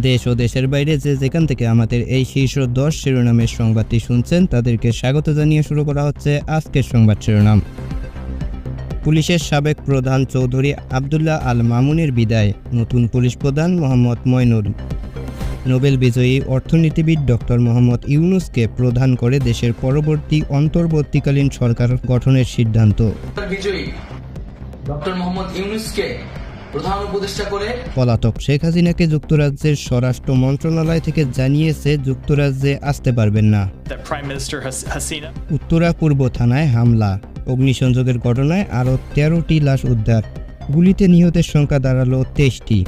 দেশ ও দেশের বাইরে যে যেখান থেকে আমাদের এই শীর্ষ দশ শিরোনামের সংবাদটি শুনছেন, তাদেরকে স্বাগত জানিয়ে শুরু করা হচ্ছে আজকের সংবাদ শিরোনাম। পুলিশের সাবেক প্রধান চৌধুরী আবদুল্লাহ আল মামুনের বিদায়। নতুন পুলিশ প্রধান মোহাম্মদ ময়নুর নোবেল বিজয়ী অর্থনীতিবিদ ডক্টর মোহাম্মদ ইউনুসকে প্রধান করে দেশের পরবর্তী অন্তর্বর্তীকালীন সরকার গঠনের সিদ্ধান্ত। বিজয়ী ডক্টর মোহাম্মদ ইউনুসকে প্রধান উপদেষ্টা করে পলাতক শেখ হাসিনাকে যুক্তরাজ্যের স্বরাষ্ট্র মন্ত্রণালয় থেকে জানিয়েছে যুক্তরাজ্যে আসতে পারবেন না। উত্তরা পূর্ব থানায় হামলা অগ্নিসংযোগের ঘটনায় আরও তেরোটি লাশ উদ্ধার গুলিতে নিহতের সংখ্যা দাঁড়াল তেইশটি।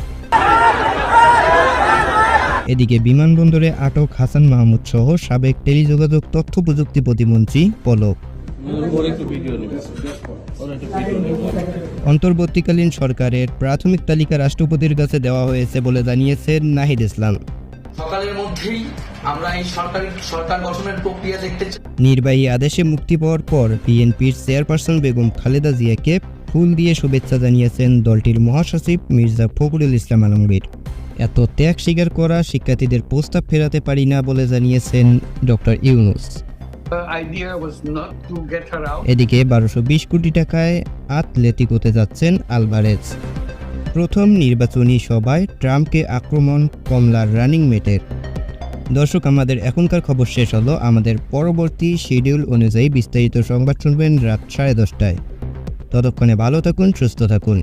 এদিকে বিমানবন্দরে আটক হাসান মাহমুদ সহ সাবেক টেলিযোগাযোগ তথ্য প্রযুক্তি প্রতিমন্ত্রী পলক অন্তর্বর্তীকালীন সরকারের প্রাথমিক তালিকা রাষ্ট্রপতির কাছে দেওয়া হয়েছে বলে জানিয়েছেন নাহিদ ইসলাম। সকালের মধ্যেই আমরা এই সরকারি সরকার গঠনের প্রক্রিয়া দেখতে নির্বাহী আদেশে মুক্তি পাওয়ার পর বিএনপির চেয়ারপারসন বেগম খালেদা জিয়াকে ফুল দিয়ে শুভেচ্ছা জানিয়েছেন দলটির মহাসচিব মির্জা ফখরুল ইসলাম আলমগীর। এত ত্যাগ স্বীকার করা শিক্ষার্থীদের প্রস্তাব ফেরাতে পারি না বলে জানিয়েছেন ডক্টর ইউনুস। এদিকে বারোশো বিশ কোটি টাকায় আতলেটিকোতে যাচ্ছেন আলভারেজ। প্রথম নির্বাচনী সভায় ট্রাম্পকে আক্রমণ কমলার রানিং মেটের। দর্শক, আমাদের এখনকার খবর শেষ হলো। আমাদের পরবর্তী শিডিউল অনুযায়ী বিস্তারিত সংবাদ শুনবেন রাত সাড়ে দশটায়। ততক্ষণে ভালো থাকুন, সুস্থ থাকুন।